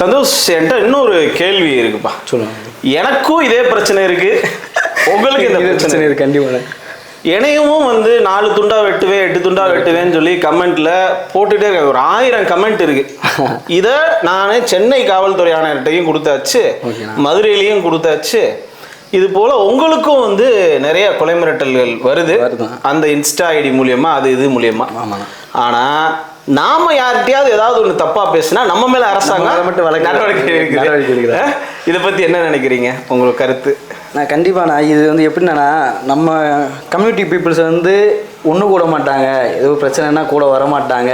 சந்தோஷ் என்கிட்ட இன்னொரு கேள்வி இருக்குப்பா. சொல்லுங்க. எனக்கும் இதே பிரச்சனை இருக்கு. உங்களுக்கு இந்த பிரச்சனை இருக்கு கண்டிப்பாக இணையமும் வந்து நாலு துண்டா வெட்டுவேன் எட்டு துண்டா வெட்டுவேன்னு சொல்லி கமெண்ட்ல போட்டுட்டே இருக்காங்க. ஒரு ஆயிரம் கமெண்ட் இருக்கு. இதை நான் சென்னை காவல்துறை ஆணையர்கிட்டையும் கொடுத்தாச்சு. மதுரையிலையும் கொடுத்தாச்சு. இது போல உங்களுக்கும் வந்து நிறைய கொலை மிரட்டல்கள் வருது. அந்த இன்ஸ்டா ஐடி மூலியமா அது இது மூலியமா. ஆனா நாம யார்கிட்டயாவது ஏதாவது ஒண்ணு தப்பா பேசினா நம்ம மேல அரசாங்கம் மட்டும் வழக்கு நடவடிக்கை? இதை பத்தி என்ன நினைக்கிறீங்க? உங்களுக்கு கருத்து. நான் கண்டிப்பாண்ணா இது வந்து எப்படின்னா நம்ம கம்யூனிட்டி பீப்புள்ஸ் வந்து ஒன்று கூட மாட்டாங்க. ஏதோ பிரச்சனைனா கூட வர மாட்டாங்க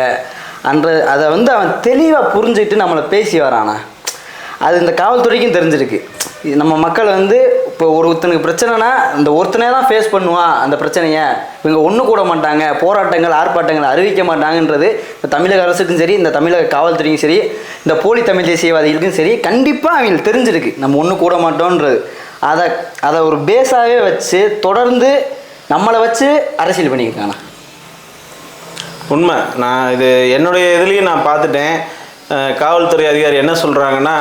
அன்ற அதை வந்து அவன் தெளிவாக புரிஞ்சுக்கிட்டு நம்மளை பேசி வரானா. அது இந்த காவல்துறைக்கும் தெரிஞ்சிருக்கு. இது நம்ம மக்கள் வந்து இப்போ ஒருத்தனுக்கு பிரச்சனைனா இந்த ஒருத்தனே தான் ஃபேஸ் பண்ணுவான் அந்த பிரச்சனையை. இவங்க ஒன்று கூட மாட்டாங்க. போராட்டங்கள் ஆர்ப்பாட்டங்கள் அறிவிக்க மாட்டாங்கன்றது இந்த தமிழக அரசுக்கும் சரி இந்த தமிழக காவல்துறையும் சரி இந்த போலி தமிழ் தேசியவாதிகளுக்கும் சரி கண்டிப்பாக அவங்களுக்கு தெரிஞ்சிருக்கு. நம்ம ஒன்று கூட மாட்டோன்றது. அதை அதை ஒரு பேஸாகவே வச்சு தொடர்ந்து நம்மளை வச்சு அரசியல் பண்ணியிருக்காங்க உண்மை. நான் இது என்னுடைய இதுலேயும் நான் பார்த்துட்டேன். காவல்துறை அதிகாரி என்ன சொல்கிறாங்கன்னா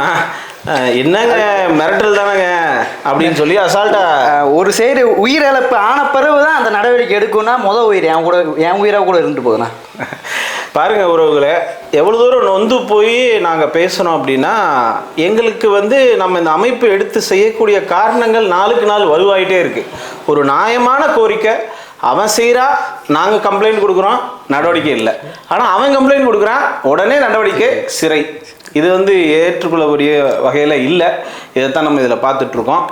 என்னங்க மிரட்டல் தானேங்க அப்படின்னு சொல்லி அசால்ட்டா ஒரு சைடு உயிரிழப்பு ஆன பிறகு தான் அந்த நடவடிக்கை எடுக்கும்னா முத உயிர் என் கூட என் உயிராக கூட இருந்துட்டு போகுதுண்ணா. பாருங்க உறவுகளே எவ்வளோ தூரம் நொந்து போய் நாங்கள் பேசுகிறோம் அப்படின்னா எங்களுக்கு வந்து நம்ம இந்த அமைப்பு எடுத்து செய்யக்கூடிய காரணங்கள் நாளுக்கு நாள் வலுவாயிட்டே இருக்கு. ஒரு நியாயமான கோரிக்கை அவன் செய்கிறா நாங்கள் கம்ப்ளைண்ட் கொடுக்குறோம் நடவடிக்கை இல்லை. ஆனால் அவன் கம்ப்ளைண்ட் கொடுக்குறான் உடனே நடவடிக்கை சிறை. இது வந்து ஏற்றுக்கொள்ளக்கூடிய வகையில் இல்லை. இதைத்தான் நம்ம இதில் பார்த்துட்ருக்கோம்